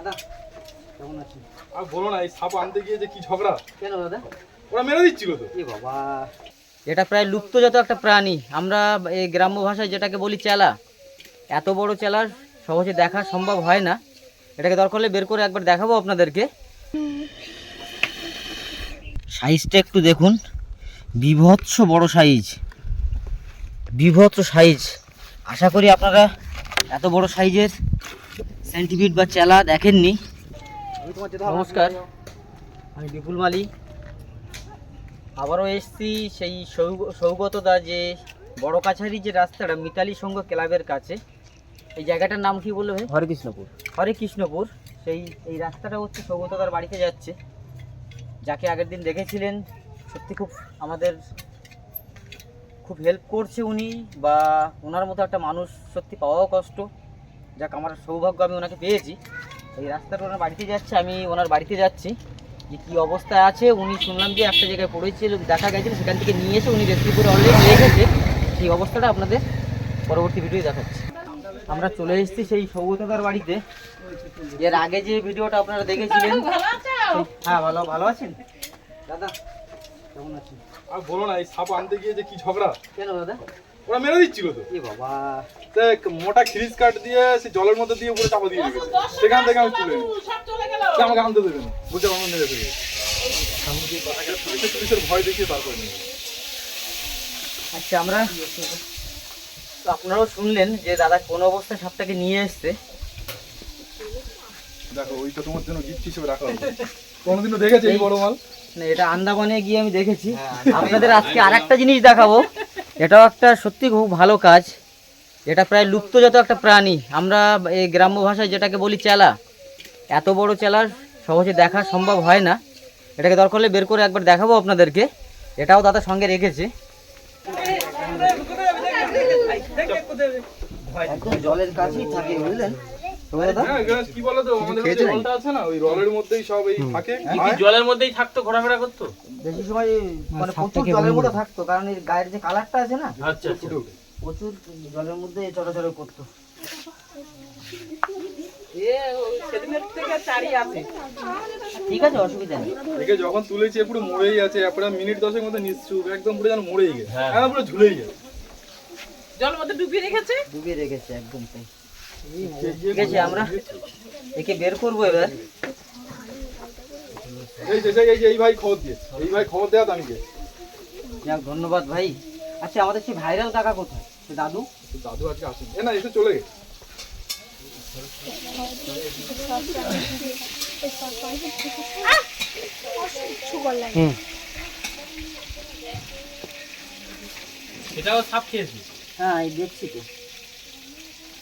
দাদা কেমন আছেন আর বলো না এই সাপ আনতে গিয়ে যে কি ঝগড়া? কেন দাদা? ওরা মেরে দিচ্ছিল তো। এ বাবা। এটা প্রায় লুপ্তজাত একটা প্রাণী। আমরা এই গ্রাম্য ভাষায় যেটাকে বলি চেলা। এত বড় চেলার সহজে দেখা সম্ভব হয় না। এটাকে দরকার হলে বের করে একবার দেখাবো আপনাদেরকে। সাইজটা একটু দেখুন। বিভৎস বড় সাইজ। বিভৎস সাইজ। আশা করি আপনারা এত বড় সাইজের সেন্টিপিড বা চেলা দেখেননি। নমস্কার আমি বিপুল মালি আবারও এসছি সেই সৌগ- সৌগতদা যে বড় কাছারি যে রাস্তাটা মিতালি সংঘ ক্লাবের কাছে। এই জায়গাটার নাম কি বলল ভাই? হরে কৃষ্ণপুর হরে কৃষ্ণপুর। সেই এই রাস্তাটা হচ্ছে সৌগতদার বাড়িতে যাচ্ছে। যাকে আগের দিন দেখেছিলেন সত্যি খুব আমাদের খুব হেল্প করছে উনি বা ওনার মতো একটা মানুষ সত্যি পাওয়াও কষ্ট। যাক আমার সৌভাগ্য আমি ওনাকে পেয়েছি। এই রাস্তাটা ওনার বাড়িতে যাচ্ছে আমি ওনার বাড়িতে যাচ্ছি। যে কী অবস্থায় আছে উনি শুনলাম যে একটা জায়গায় পড়েছিল দেখা গেছিল সেখান থেকে নিয়ে এসে উনি রেস্কিউ করে অলরেডি রেখেছে সেই অবস্থাটা আপনাদের পরবর্তী ভিডিও দেখাচ্ছি। আমরা চলে এসেছি সেই সৌগতদার বাড়িতে। এর আগে যে ভিডিওটা আপনারা দেখেছিলেন হ্যাঁ ভালো ভালো আছেন? দাদা কেমন আছেন? আর বলো না এই সাপ আনতে গিয়ে যে কি ঝগড়া? কেন দাদা? ওরা মেরে দিচ্ছিল তো। এ বাবা। তা মোটা খিরিস কাঠ দিয়ে সে জলের মধ্যে দিয়ে উপরে চাপা দিয়ে রেখেছে। সেখান থেকে আমি তুলে সে আমাকে আনতে দেবে না। বুঝে আমার মেরে ফেলবে পুলিশের পুলিশের ভয় দেখিয়ে তারপরে নিয়ে আচ্ছা আমরা তো আপনারাও শুনলেন যে দাদা কোন অবস্থায় সাপটাকে নিয়ে এসছে। দেখো ওইটা তোমার জন্য গিফট হিসেবে রাখা হবে কোনোদিনও দেখেছে এই বড় মাল? না এটা আন্দামানে গিয়ে আমি দেখেছি। আপনাদের আজকে আরেকটা জিনিস দেখাবো। এটাও একটা সত্যি খুব ভালো কাজ। এটা প্রায় লুপ্তজাত একটা প্রাণী। আমরা এই গ্রাম্য ভাষায় যেটাকে বলি চেলা, এত বড় চেলার সহজে দেখা সম্ভব হয় না। এটাকে দরকার হলে বের করে একবার দেখাবো আপনাদেরকে। এটাও দাদা সঙ্গে রেখেছে। জলের কাছেই থাকে, বুঝলেন? দাদা? হ্যাঁ এখানে কি বলো তো আমাদের যে রলটা আছে না? ওই রলের মধ্যেই সব এই থাকে। খায়। জলের মধ্যেই থাকতো ঘোরাফেরা করতো? বেশি সময় মানে প্রচুর জলের মধ্যে থাকতো কারণ এর গায়ের যে কালারটা আছে না আচ্ছা আচ্ছা। প্রচুর জলের মধ্যে চলাচল করতো। ঠিক আছে অসুবিধা নেই। যখন তুলেছে পুরো মরেই আছে মিনিট দশের মধ্যে নিশ্চুপ একদম পুরো যেন মরেই গেছে। হ্যাঁ। পুরো ঝুলেই গেছে। ডুবিয়ে রেখেছে একদম তাই। ঠিক আছে আমরা। একে বের করব এবার। এই যে এই যে এই ভাই খবর দিয়েছে এই ভাই খবর দেওয়া তো আমি যাক ধন্যবাদ ভাই। আচ্ছা আমাদের সেই ভাইরাল কাকা কোথায়? সে দাদু? দাদু আজকে আসেন। এ না এসে চলে গেছে। এটাও সাপ খেয়েছি। হ্যাঁ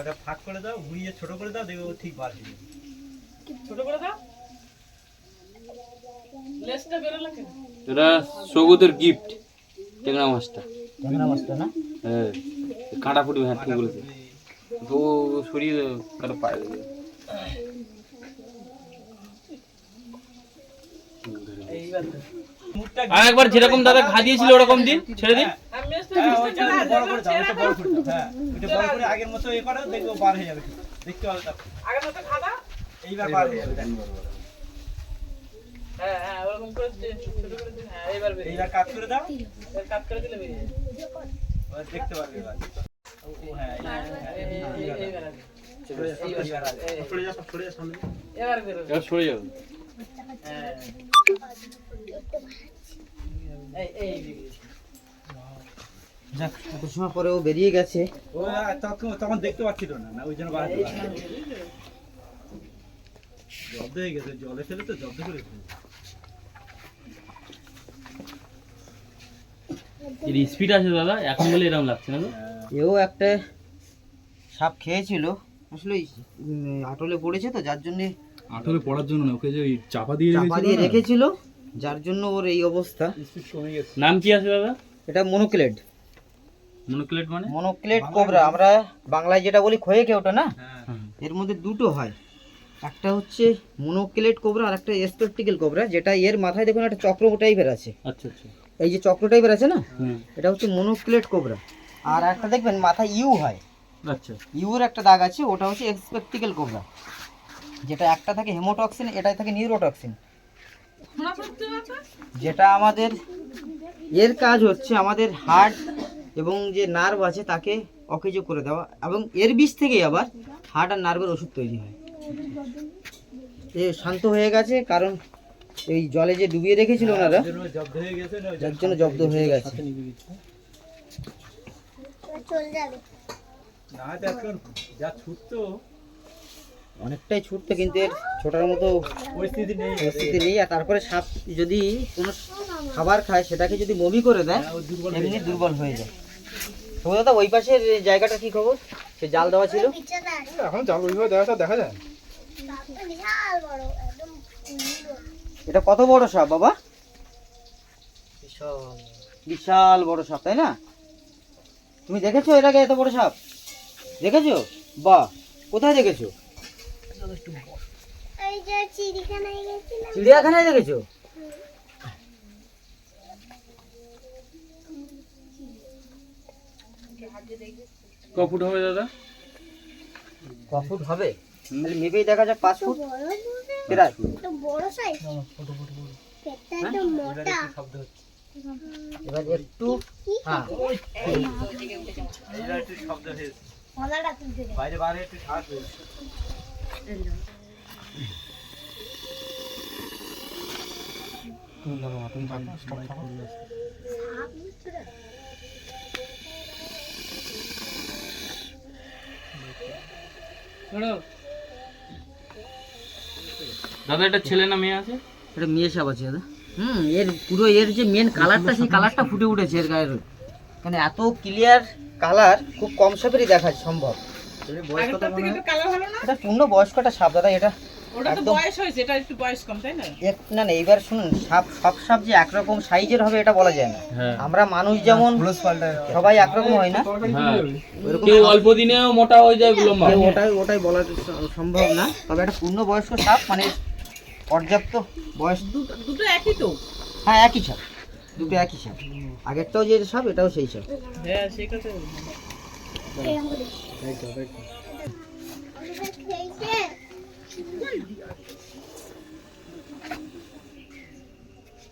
ওটা ফাঁক করে দাও ঘুরিয়ে ছোট করে দাও দেখবে ও ঠিক বার হয়ে যাবে। এটা সৌগতের গিফট টেংরা মাছটা। ট্যাংরা মাছটা না? হ্যাঁ কাঁটা ফুটবে হ্যাঁ ঠিক বলেছে। তো সরিয়ে কারও পায়ে দেবে। আর একবার যেরকম দাদা ঘা দিয়েছিল ওরকম দিন ছেড়ে দিন। হ্যাঁ, বড় করে দাও ওইটা বড় করে দাও হ্যাঁ। ওইটা বড় করে আগের মতো এ করো দেখবে বার হয়ে যাবে দেখতে পাবে আগের মতো খাদা এইবার বার হয়ে যাবে এইবার কাজ করে দাও। এবার দেখতে পারবে এবার। ও হ্যাঁ হ্যাঁ, সরে যা, সব এইবার আসবে। সরে যা, সব সরে যা সামনে। এবার সরে যাবে। যাক এত সময় পরে ও বেরিয়ে গেছে। ও তখন তখন দেখতে পাচ্ছিল না না ওই জন্য। জব্দ হয়ে গেছে জলে ফেলে তো জব্দ করে এর স্পিড আছে দাদা এখন বলে এরকম লাগছে না এও একটা সাপ খেয়েছিল। আসলে আটলে পড়েছে তো যার জন্যে আঠলে পড়ার জন্য না ওকে যে ওই চাপা দিয়ে চাপা দিয়ে রেখেছিল। যার জন্য ওর এই অবস্থা। নাম কি আছে দাদা? এটা মনোক্লেড মনোক্লেট মানে? মনোক্লেড কোবরা আমরা বাংলায় যেটা বলি খয়ে কে ওটা না? হ্যাঁ। এর মধ্যে দুটো হয়। একটা হচ্ছে মনোক্লেড কোবরা আর একটা স্পেকটিক্যাল কোবরা যেটা এর মাথায় দেখুন একটা চক্র টাইপের আছে। আচ্ছা আচ্ছা। এই যে চক্র টাইপের আছে না? এটা হচ্ছে মনোক্লেড কোবরা আর একটা দেখবেন মাথায় ইউ হয়। আচ্ছা। ইউর একটা দাগ আছে ওটা হচ্ছে এক্সপেকটিক্যাল কোবরা যেটা একটা থাকে হেমোটক্সিন এটাই থাকে নিউরোটক্সিন যেটা আমাদের এর কাজ হচ্ছে আমাদের হার্ট এবং যে নার্ভ আছে তাকে অকেজ করে দেওয়া এবং এর বিষ থেকেই আবার হার্ট আর নার্ভের ওষুধ তৈরি হয়। এ শান্ত হয়ে গেছে কারণ এই জলে যে ডুবিয়ে রেখেছিল ওনারা জব্দ হয়ে গেছে না, ওই যার জন্য জব্দ হয়ে গেছে। না হয়তো এখন যা ছুটতো অনেকটাই ছুটতো কিন্তু এর ছোটার মতো পরিস্থিতি নেই। পরিস্থিতি নেই। আর তারপরে সাপ যদি কোনো খাবার খায় সেটাকে যদি বমি করে দেয় ও দুর্বল এমনি দুর্বল হয়ে যায়। তো দাদা ওই পাশের জায়গাটা কি খবর? সে জাল দেওয়া ছিল? এখন জাল ওইভাবে দেখা দেখা যায়? এটা কত বড় সাপ বাবা? বিশাল। বড় সাপ তাই না? তুমি দেখেছ এর আগে এত বড় সাপ? দেখেছ? বা কোথায় দেখেছ এই যে চিড়িখানায় গেছিলাম চিড়িয়াখানায় দেখেছ? ক ফুট হবে দাদা? ক ফুট হবে মেপেই দেখা যাক পাঁচ ফুট? বড় বড় প্রায় বড় সাইজ। মোটা। শব্দ হচ্ছে। এবার একটু হ্যাঁ। একটু শব্দ হয়েছে দে। বাইরে বাইরে একটু শ্বাস হয়েছে। দাদা, এটা ছেলে না মেয়ে আছে? এটা মেয়ে সাপ আছে, দাদা। হুম, এর পুরো এর যে মেন কালারটা সেই কালারটা ফুটে উঠেছে এর গায়ের মানে এত ক্লিয়ার কালার খুব কম সাপেরই দেখা সম্ভব। মনে হয়? এটা পূর্ণ বয়স্কটা সাপ দাদা এটা ওটা তো বয়স হয়েছে এটা একটু বয়স কম তাই না? না না এইবার শুনুন সাপ সব সাপ যে একরকম সাইজের হবে এটা বলা যায় না। হ্যাঁ। আমরা মানুষ যেমন সবাই একরকম হয় না? হ্যাঁ। কেউ অল্প দিনেও মোটা হয়ে যায় লম্বা ওটাই ওটাই বলা সম্ভব না। তবে একটা পূর্ণ বয়স্ক সাপ মানে পর্যাপ্ত বয়স দুটো দুটো একই তো? হ্যাঁ একই সাপ। দুটো একই সাপ। আগেরটাও যে সাপ এটাও সেই সাপ। হ্যাঁ সেই কথা এরকম করে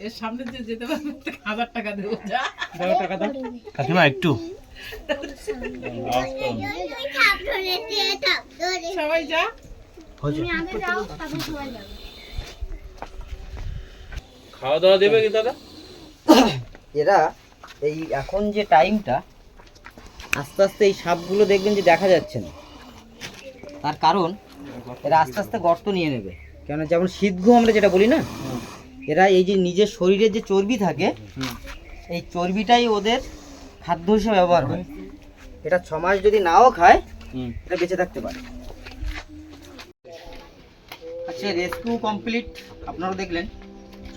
এর সামনে যে যেতে পারবে হাজার টাকা দেবো যা। কাকিমা একটু ওই থাপ ধরেছে থাপ ধরে সবাই যা। তুমি আগে যাও তারপর সবাই যাবে। খাওয়া দাওয়া দেবে কি দাদা? এরা এই এখন যে টাইমটা আস্তে আস্তে এই সাপগুলো দেখবেন যে দেখা যাচ্ছে না। তার কারণ, এরা আস্তে আস্তে গর্ত নিয়ে নেবে। কেন যেমন শীতঘু আমরা যেটা বলি না, এরা এই যে নিজের শরীরের যে চর্বি থাকে, এই চর্বিটাই ওদের খাদ্য হিসেবে ব্যবহার হয়। এটা ছ মাস যদি নাও খায়, এটা বেঁচে থাকতে পারে। আচ্ছা রেস্কিউ কমপ্লিট আপনারা দেখলেন।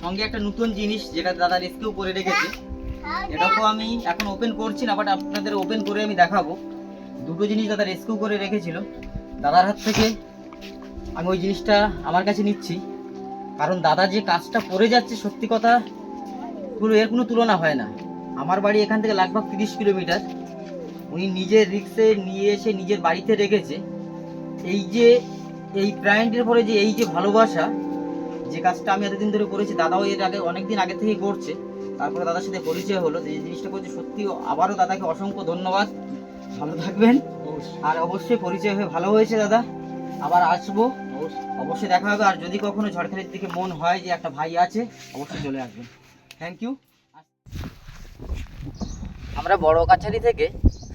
সঙ্গে একটা নতুন জিনিস যেটা দাদা রেস্কিউ করে রেখেছে। এটা তো আমি এখন ওপেন করছি না বাট আপনাদের ওপেন করে আমি দেখাবো। দুটো জিনিস দাদা রেস্কিউ করে রেখেছিল। দাদার হাত থেকে আমি ওই জিনিসটা আমার কাছে নিচ্ছি। কারণ দাদা যে কাজটা করে যাচ্ছে, সত্যি কথা, পুরো এর কোনো তুলনা হয় না। আমার বাড়ি এখান থেকে লাগভাগ তিরিশ কিলোমিটার। উনি নিজের রিক্সে নিয়ে এসে নিজের বাড়িতে রেখেছে। এই যে, এই প্রাণীটির পরে যে, এই যে ভালোবাসা, যে কাজটা আমি এতদিন ধরে করেছি, দাদাও এর আগে অনেকদিন আগে থেকেই করছে। তারপরে দাদার সাথে পরিচয় হলো যে এই জিনিসটা করছে। সত্যি আবারও দাদাকে অসংখ্য ধন্যবাদ। ভালো থাকবেন। আর অবশ্যই পরিচয় হয়ে ভালো হয়েছে দাদা। আবার আসব। অবশ্যই। দেখা হবে। আর যদি কখনো ঝড়খালির দিকে মন হয় যে একটা ভাই আছে অবশ্যই চলে আসবেন। থ্যাংক ইউ আমরা বড় কাছারি থেকে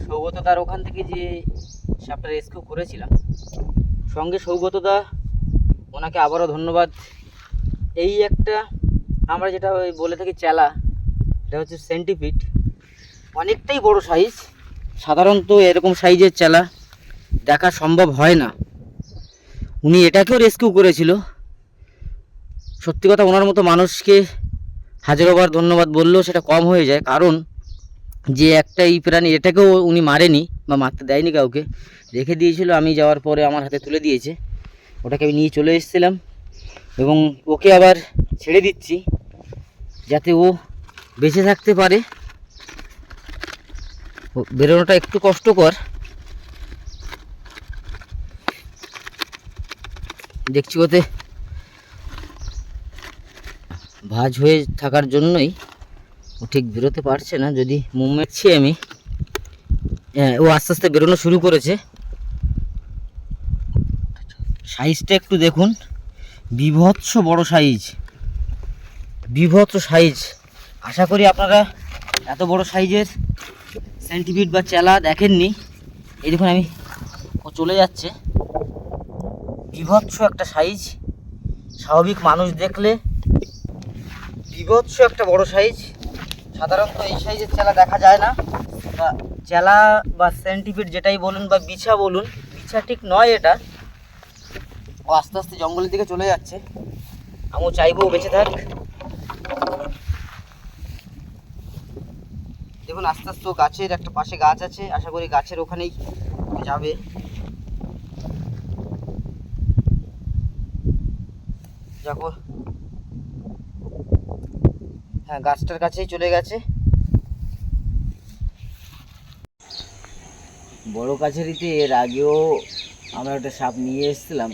সৌগতদার ওখান থেকে যে সাপটা রেস্কিউ করেছিলাম সঙ্গে সৌগতদা ওনাকে আবারও ধন্যবাদ। এই একটা আমরা যেটা ওই বলে থাকি চেলা এটা হচ্ছে সেন্টিফিট অনেকটাই বড় সাইজ সাধারণত এরকম সাইজের চেলা দেখা সম্ভব হয় না। উনি এটাকেও রেস্কিউ করেছিল। সত্যি কথা ওনার মতো মানুষকে হাজারোবার ধন্যবাদ বললেও সেটা কম হয়ে যায়। কারণ যে একটা এই প্রাণী, এটাকেও উনি মারেনি বা মারতে দেয়নি কাউকে। রেখে দিয়েছিল, আমি যাওয়ার পরে আমার হাতে তুলে দিয়েছে। ওটাকে আমি নিয়ে চলে এসেছিলাম এবং ওকে আবার ছেড়ে দিচ্ছি। যাতে ও বেঁচে থাকতে পারে। বেরোনোটা একটু কষ্টকর। দেখছি ওতে ভাজ হয়ে থাকার জন্যই ও ঠিক বেরোতে পারছে না, যদি মুভমেন্টছি আমি। হ্যাঁ ও আস্তে আস্তে বেরোনো শুরু করেছে। সাইজটা একটু দেখুন। বিভৎস বড় সাইজ। বিভৎস সাইজ। আশা করি আপনারা এত বড় সাইজের সেন্টিপিড বা চেলা দেখেননি। এই দেখুন আমি ও চলে যাচ্ছে। বিভৎস একটা সাইজ। স্বাভাবিক মানুষ দেখলে বিভৎস একটা বড় সাইজ। সাধারণত এই সাইজের চেলা দেখা যায় না। বা চেলা বা সেন্টিপিড যেটাই বলুন বা বিছা বলুন, বিছা ঠিক নয় এটা। ও আস্তে আস্তে জঙ্গলের দিকে চলে যাচ্ছে। আমিও চাইব বেঁচে থাক। দেখুন, আস্তে আস্তে গাছের একটা পাশে গাছ আছে, আশা করি গাছের ওখানেই যাবে। দেখো। হ্যাঁ গাছটার কাছেই চলে গেছে। বড় কাছারিতে এর আগেও আমরা একটা সাপ নিয়ে এসেছিলাম।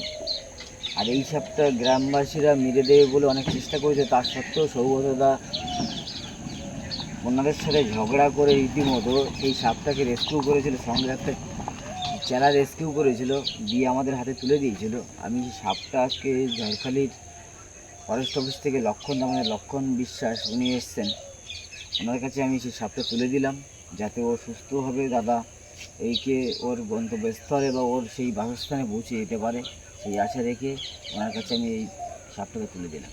আর এই সাপটা গ্রামবাসীরা মেরে দেবে বলে অনেক চেষ্টা করেছে, তার সত্ত্বেও সৌগতদা ওনাদের সাথে ঝগড়া করে রীতিমতো সেই সাপটাকে রেস্কিউ করেছিল, সঙ্গে একটা চেলা রেস্কিউ করেছিল, দিয়ে আমাদের হাতে তুলে দিয়েছিল। আমি সাপটা আজকে ঝড়খালির ফরেস্ট অফিস থেকে লক্ষণ আমাদের লক্ষণ বিশ্বাস উনি এসছেন। ওনার কাছে আমি সেই সাপটা তুলে দিলাম, যাতে ও সুস্থভাবে দাদা এইকে ওর গন্তব্যস্থলে বা ওর সেই বাসস্থানে পৌঁছে যেতে পারে, সেই আশা রেখে ওনার কাছে আমি এই সাপটাকে তুলে দিলাম।